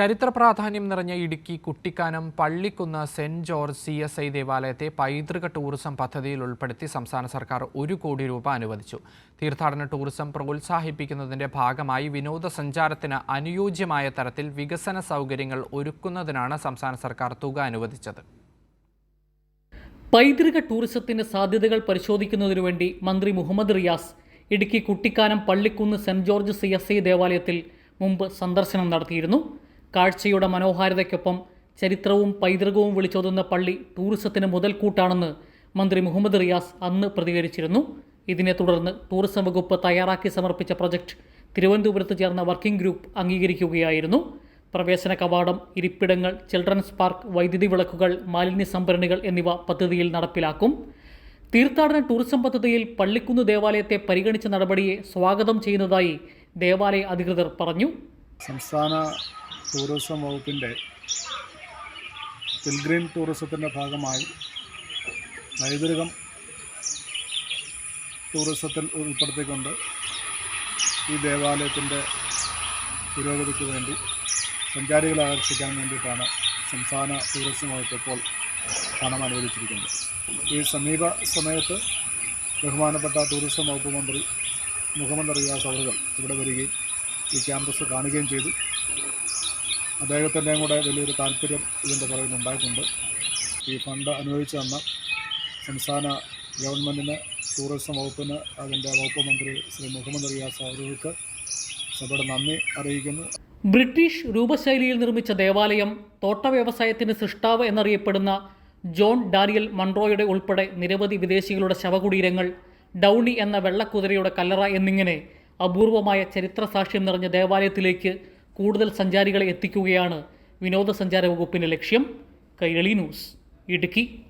ചരിത്ര പ്രാധാന്യം നിറഞ്ഞ Idukki Kuttikkanam Pallikkunnu saint George C S I ദേവാലയത്തെ പൈതൃക ടൂറിസം പദ്ധതിയിൽ ഉൾപ്പെടുത്തി സംസ്ഥാന സർക്കാർ ഒരു കോടി രൂപ അനുവദിച്ചു. തീർത്ഥാടന ടൂറിസം പ്രോത്സാഹിപ്പിക്കുന്നതിന്റെ ഭാഗമായി വിനോദസഞ്ചാരത്തിന് അനുയോജ്യമായ തരത്തിൽ വികസന സൗകര്യങ്ങൾ ഒരുക്കുന്നതിനാണ് സംസ്ഥാന സർക്കാർ തുക അനുവദിച്ചത്. പൈതൃക ടൂറിസത്തിന്റെ സാധ്യതകൾ പരിശോധിക്കുന്നതിനു വേണ്ടി മന്ത്രി Muhammad Riyas Idukki Kuttikkanam Pallikkunnu saint George C S I ദേവാലയത്തിൽ മുമ്പ് സന്ദർശനം നടത്തിയിരുന്നു. കാഴ്ചയുടെ മനോഹാരിതയ്ക്കൊപ്പം ചരിത്രവും പൈതൃകവും വിളിച്ചോതുന്ന പള്ളി ടൂറിസത്തിന് മുതൽക്കൂട്ടാണെന്ന് മന്ത്രി മുഹമ്മദ് റിയാസ് അന്ന് പ്രതികരിച്ചിരുന്നു. ഇതിനെ തുടർന്ന് ടൂറിസം വകുപ്പ് തയ്യാറാക്കി സമർപ്പിച്ച പ്രൊജക്ട് തിരുവനന്തപുരത്ത് ചേർന്ന വർക്കിംഗ് ഗ്രൂപ്പ് അംഗീകരിക്കുകയായിരുന്നു. പ്രവേശന കവാടം ഇരിപ്പിടങ്ങൾ ചിൽഡ്രൻസ് പാർക്ക് വൈദ്യുതി വിളക്കുകൾ മാലിന്യ സംഭരണികൾ എന്നിവ പദ്ധതിയിൽ നടപ്പിലാക്കും. തീർത്ഥാടന ടൂറിസം പദ്ധതിയിൽ പള്ളിക്കുന്ന് ദേവാലയത്തെ പരിഗണിച്ച നടപടിയെ സ്വാഗതം ചെയ്യുന്നതായി ദേവാലയ അധികൃതർ പറഞ്ഞു. സംസ്ഥാന ടൂറിസം വകുപ്പിന്റെ പിൽഗ്രീം ടൂറിസത്തിന്റെ ഭാഗമായി പൈതൃകം ടൂറിസത്തിൽ ഉൾപ്പെടുത്തിക്കൊണ്ട് ഈ ദേവാലയത്തിന്റെ പുരോഗതിക്ക് വേണ്ടി സഞ്ചാരികളെ ആകർഷിക്കാൻ വേണ്ടിയിട്ടാണ് സംസ്ഥാന ടൂറിസം വകുപ്പ് ഇപ്പോൾ പണം അനുവദിച്ചിരിക്കുന്നത്. ഈ സമീപ സമയത്ത് ബഹുമാനപ്പെട്ട ടൂറിസം വകുപ്പ് മന്ത്രി മുഹമ്മദ് റിയാസ് അവറുകൾ ഇവിടെ വരികയും ഈ ക്യാമ്പസ് കാണുകയും ചെയ്തു. അദ്ദേഹത്തിന്റെയും കൂടെ വലിയൊരു താല്പര്യം ഇതിന്റെ പുറകിൽ ഉണ്ടായിട്ടുണ്ട്. ഈ ഫണ്ട് അനുവദിച്ചു തന്ന സംസ്ഥാന ഗവൺമെന്റിന് ടൂറിസം വകുപ്പിന് അതിന്റെ വകുപ്പ് മന്ത്രി ശ്രീ മുഹമ്മദ് റിയാസ് അവർക്ക് സഭയുടെ നന്ദി അറിയിക്കുന്നു. ബ്രിട്ടീഷ് രൂപശൈലിയിൽ നിർമ്മിച്ച ദേവാലയം തോട്ട വ്യവസായത്തിന് സൃഷ്ടാവ് എന്നറിയപ്പെടുന്ന ജോൺ ഡാനിയൽ മൺറോയുടെ ഉൾപ്പെടെ നിരവധി വിദേശികളുടെ ശവകുടീരങ്ങൾ ഡൗണി എന്ന വെള്ളക്കുതിരയുടെ കല്ലറ എന്നിങ്ങനെ അപൂർവമായ ചരിത്ര സാക്ഷ്യം നിറഞ്ഞ ദേവാലയത്തിലേക്ക് കൂടുതൽ സഞ്ചാരികളെ എത്തിക്കുകയാണ് വിനോദസഞ്ചാര വകുപ്പിന്റെ ലക്ഷ്യം. കൈരളി ന്യൂസ് ഇടുക്കി.